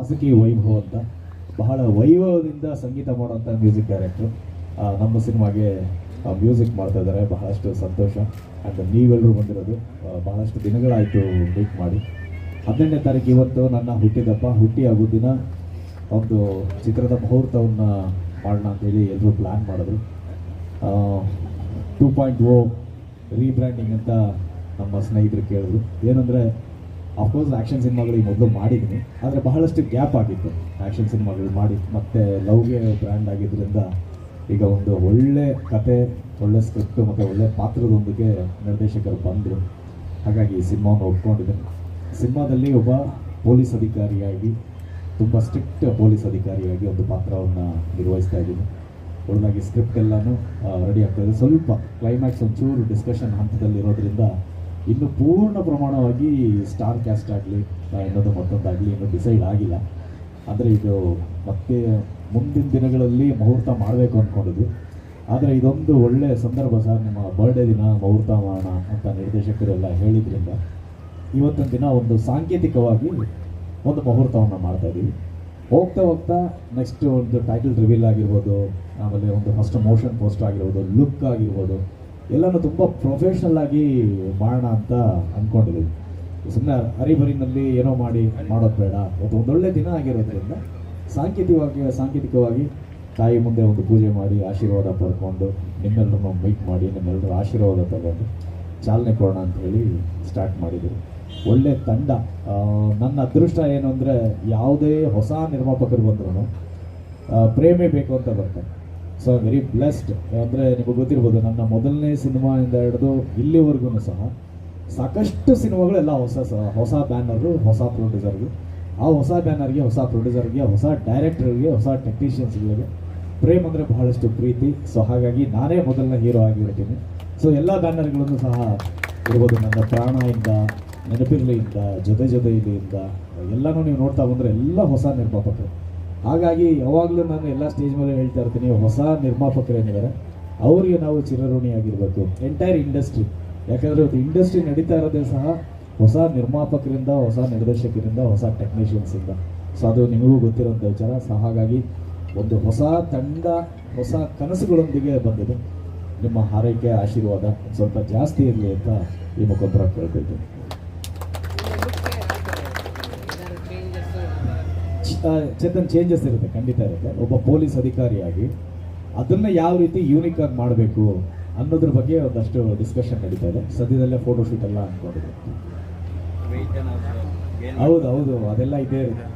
ವಾಸುಕಿ ವೈಭವ ಅಂತ, ಬಹಳ ವೈಭವದಿಂದ ಸಂಗೀತ ಮಾಡುವಂಥ ಮ್ಯೂಸಿಕ್ ಡೈರೆಕ್ಟ್ರು ನಮ್ಮ ಸಿನಿಮಾಗೆ ಮ್ಯೂಸಿಕ್ ಮಾಡ್ತಾ ಇದ್ದಾರೆ, ಬಹಳಷ್ಟು ಸಂತೋಷ. ಆ್ಯಂಡ್ ನೀವೆಲ್ಲರೂ ಬಂದಿರೋದು ಬಹಳಷ್ಟು ದಿನಗಳಾಯಿತು ಮೀಟ್ ಮಾಡಿ. ಹದಿನೆಂಟನೇ ತಾರೀಕು ಇವತ್ತು ನನ್ನ ಹುಟ್ಟಿದಪ್ಪ, ಹುಟ್ಟಿ ಆಗೋ ದಿನ ಒಂದು ಚಿತ್ರದ ಮುಹೂರ್ತವನ್ನು ಮಾಡೋಣ ಅಂತೇಳಿ ಎಲ್ಲರೂ ಪ್ಲ್ಯಾನ್ ಮಾಡಿದ್ರು. ಟೂ ಪಾಯಿಂಟ್ ಓ ರೀಬ್ರ್ಯಾಂಡಿಂಗ್ ಅಂತ ನಮ್ಮ ಸ್ನೇಹಿತರು ಕೇಳಿದ್ರು. ಏನಂದರೆ ಅಫ್ಕೋರ್ಸ್ ಆ್ಯಕ್ಷನ್ ಸಿನಿಮಾಗಳಿಗೆ ಮೊದಲು ಮಾಡಿದ್ದೀನಿ ಆದರೆ ಬಹಳಷ್ಟು ಗ್ಯಾಪ್ ಆಗಿತ್ತು. ಆ್ಯಕ್ಷನ್ ಸಿನಿಮಾಗಳು ಮಾಡಿ, ಮತ್ತು ಲವ್ಗೆ ಬ್ರ್ಯಾಂಡ್ ಆಗಿದ್ದರಿಂದ ಈಗ ಒಂದು ಒಳ್ಳೆ ಕತೆ, ಒಳ್ಳೆ ಸ್ಕ್ರಿಪ್ಟು ಮತ್ತು ಒಳ್ಳೆ ಪಾತ್ರದೊಂದಿಗೆ ನಿರ್ದೇಶಕರು ಬಂದರು. ಹಾಗಾಗಿ ಈ ಸಿನಿಮಾವನ್ನು ಒಪ್ಕೊಂಡಿದ್ದೀನಿ ಸಿನಿಮಾದಲ್ಲಿ ಒಬ್ಬ ಪೊಲೀಸ್ ಅಧಿಕಾರಿಯಾಗಿ, ತುಂಬ ಸ್ಟ್ರಿಕ್ಟ್ ಪೊಲೀಸ್ ಅಧಿಕಾರಿಯಾಗಿ ಒಂದು ಪಾತ್ರವನ್ನು ನಿರ್ವಹಿಸ್ತಾ ಇದ್ದೀನಿ. ಒಳ್ಳೆದಾಗಿ ಸ್ಕ್ರಿಪ್ಟ್ ಎಲ್ಲನೂ ರೆಡಿ ಆಗ್ತಾಯಿದೆ ಸ್ವಲ್ಪ ಕ್ಲೈಮ್ಯಾಕ್ಸ್ ಒಂಚೂರು ಡಿಸ್ಕಷನ್ ಹಂತದಲ್ಲಿರೋದ್ರಿಂದ ಇನ್ನು ಪೂರ್ಣ ಪ್ರಮಾಣವಾಗಿ ಸ್ಟಾರ್ ಕ್ಯಾಸ್ಟ್ ಆಗಲಿ ಇನ್ನೊಂದು ಮತ್ತೊಂದಾಗಲಿ ಇನ್ನೂ ಡಿಸೈಡ್ ಆಗಿಲ್ಲ. ಅಂದರೆ ಇದು ಮತ್ತೆ ಮುಂದಿನ ದಿನಗಳಲ್ಲಿ ಮುಹೂರ್ತ ಮಾಡಬೇಕು ಅಂದ್ಕೊಂಡಿದ್ವಿ ಆದರೆ ಇದೊಂದು ಒಳ್ಳೆ ಸಂದರ್ಭ ಸರ್, ನಿಮ್ಮ ಬರ್ಡೇ ದಿನ, ಮುಹೂರ್ತ ಮಾಡೋಣ ಅಂತ ನಿರ್ದೇಶಕರೆಲ್ಲ ಹೇಳಿದ್ರಿಂದ ಇವತ್ತಿನ ದಿನ ಒಂದು ಸಾಂಕೇತಿಕವಾಗಿ ಒಂದು ಮುಹೂರ್ತವನ್ನು ಮಾಡ್ತಾ ಇದ್ದೀವಿ. ಹೋಗ್ತಾ ಹೋಗ್ತಾ ನೆಕ್ಸ್ಟ್ ಒಂದು ಟೈಟಲ್ ರಿವೀಲ್ ಆಗಿರ್ಬೋದು, ಆಮೇಲೆ ಒಂದು ಫಸ್ಟ್ ಮೋಷನ್ ಪೋಸ್ಟ್ ಆಗಿರ್ಬೋದು ಲುಕ್ ಆಗಿರ್ಬೋದು ಎಲ್ಲನೂ ತುಂಬ ಪ್ರೊಫೆಷ್ನಲ್ ಆಗಿ ಮಾಡೋಣ ಅಂತ ಅಂದ್ಕೊಂಡಿದ್ದೀವಿ ಸುಮ್ಮನೆ ಹರಿಬರಿನಲ್ಲಿ ಏನೋ ಮಾಡಿ ಮಾಡೋದು ಬೇಡ. ಅದು ಒಂದೊಳ್ಳೆ ದಿನ ಆಗಿರೋದ್ರಿಂದ ಸಾಂಕೇತಿಕವಾಗಿ ಸಾಂಕೇತಿಕವಾಗಿ ತಾಯಿ ಮುಂದೆ ಒಂದು ಪೂಜೆ ಮಾಡಿ, ಆಶೀರ್ವಾದ ಪಡ್ಕೊಂಡು ನಿಮ್ಮೆಲ್ಲರನ್ನು ಮೀಟ್ ಮಾಡಿ ನಿಮ್ಮೆಲ್ಲರ ಆಶೀರ್ವಾದ ತಗೊಂಡು ಚಾಲನೆ ಕೊಡೋಣ ಅಂತ ಹೇಳಿ ಸ್ಟಾರ್ಟ್ ಮಾಡಿದರು ಒಳ್ಳೆ ತಂಡ. ನನ್ನ ಅದೃಷ್ಟ ಏನು ಅಂದರೆ ಯಾವುದೇ ಹೊಸ ನಿರ್ಮಾಪಕರು ಬಂದ್ರೂ ಪ್ರೇಮೇ ಬೇಕು ಅಂತ ಬರ್ತಾರೆ ಸೊ ವೆರಿ ಬ್ಲೆಸ್ಡ್ ಅಂದರೆ ನಿಮಗೆ ಗೊತ್ತಿರ್ಬೋದು, ನನ್ನ ಮೊದಲನೇ ಸಿನಿಮಾಯಿಂದ ಹಿಡಿದು ಇಲ್ಲಿವರೆಗೂ ಸಹ ಸಾಕಷ್ಟು ಸಿನಿಮಾಗಳೆಲ್ಲ ಹೊಸ ಹೊಸ ಬ್ಯಾನರು ಹೊಸ ಪ್ರೊಡ್ಯೂಸರ್ಗೆ ಆ ಹೊಸ ಬ್ಯಾನರ್ಗೆ ಹೊಸ ಪ್ರೊಡ್ಯೂಸರ್ಗೆ ಹೊಸ ಡೈರೆಕ್ಟರ್ಗೆ ಹೊಸ ಟೆಕ್ನಿಷಿಯನ್ಸ್ಗಳಿಗೆ ಪ್ರೇಮ್ ಅಂದರೆ ಬಹಳಷ್ಟು ಪ್ರೀತಿ. ಸೊ ಹಾಗಾಗಿ ನಾನೇ ಮೊದಲನೇ ಹೀರೋ ಆಗಿರ್ತೀನಿ. ಸೊ ಎಲ್ಲ ಬ್ಯಾನರ್ಗಳನ್ನು ಸಹ ಇರ್ಬೋದು, ನನ್ನ ಪ್ರಾಣ ಇಂದ ನೆನಪಿರ್ಲಿಯಿಂದ, ಜೊತೆ ಜೊತೆ ಇಲ್ಲಿಯಿಂದ ಎಲ್ಲನೂ ನೀವು ನೋಡ್ತಾ ಬಂದರೆ ಎಲ್ಲ ಹೊಸ ನಿರ್ಮಾಪಕರು. ಹಾಗಾಗಿ ಯಾವಾಗಲೂ ನಾನು ಎಲ್ಲ ಸ್ಟೇಜ್ ಮೇಲೆ ಹೇಳ್ತಾ ಇರ್ತೀನಿ, ಹೊಸ ನಿರ್ಮಾಪಕರೇನಿದ್ದಾರೆ, ಅವರಿಗೆ ನಾವು ಚಿರಋಣಿಯಾಗಿರಬೇಕು ಎಂಟೈರ್ ಇಂಡಸ್ಟ್ರಿ ಯಾಕಂದರೆ ಇಂಡಸ್ಟ್ರಿ ನಡೀತಾ ಇರೋದೇ ಸಹ ಹೊಸ ನಿರ್ಮಾಪಕರಿಂದ, ಹೊಸ ನಿರ್ದೇಶಕರಿಂದ, ಹೊಸ ಟೆಕ್ನಿಷಿಯನ್ಸಿಂದ ಸೊ ಅದು ನಿಮಗೂ ಗೊತ್ತಿರೋಂಥ ವಿಚಾರ. ಸೊ ಹಾಗಾಗಿ ಒಂದು ಹೊಸ ತಂಡ, ಹೊಸ ಕನಸುಗಳೊಂದಿಗೆ ಬಂದಿದೆ. ನಿಮ್ಮ ಹಾರೈಕೆ, ಆಶೀರ್ವಾದ ಸ್ವಲ್ಪ ಜಾಸ್ತಿ ಇರಲಿ ಅಂತ ಈ ಮುಖಾಂತರ ಕೇಳ್ಕೊಳ್ತೀನಿ ಚ- ಆ, ಚೇತನ್ ಚೇಂಜಸ್ ಇರುತ್ತೆ ಖಂಡಿತ ಇರುತ್ತೆ. ಒಬ್ಬ ಪೊಲೀಸ್ ಅಧಿಕಾರಿಯಾಗಿ ಅದನ್ನ ಯಾವ ರೀತಿ ಯೂನಿಕ್ ಆಗಿ ಮಾಡಬೇಕು ಅನ್ನೋದ್ರ ಬಗ್ಗೆ ಒಂದಷ್ಟು ಡಿಸ್ಕಷನ್ ನಡೀತಾ ಇದೆ. ಸದ್ಯದಲ್ಲೇ ಫೋಟೋ ಶೂಟ್ ಎಲ್ಲ ಅನ್ಕೊಂಡಿದೆ ಹೌದು ಹೌದು ಅದೆಲ್ಲ ಇದೇ. ಇರುತ್ತೆ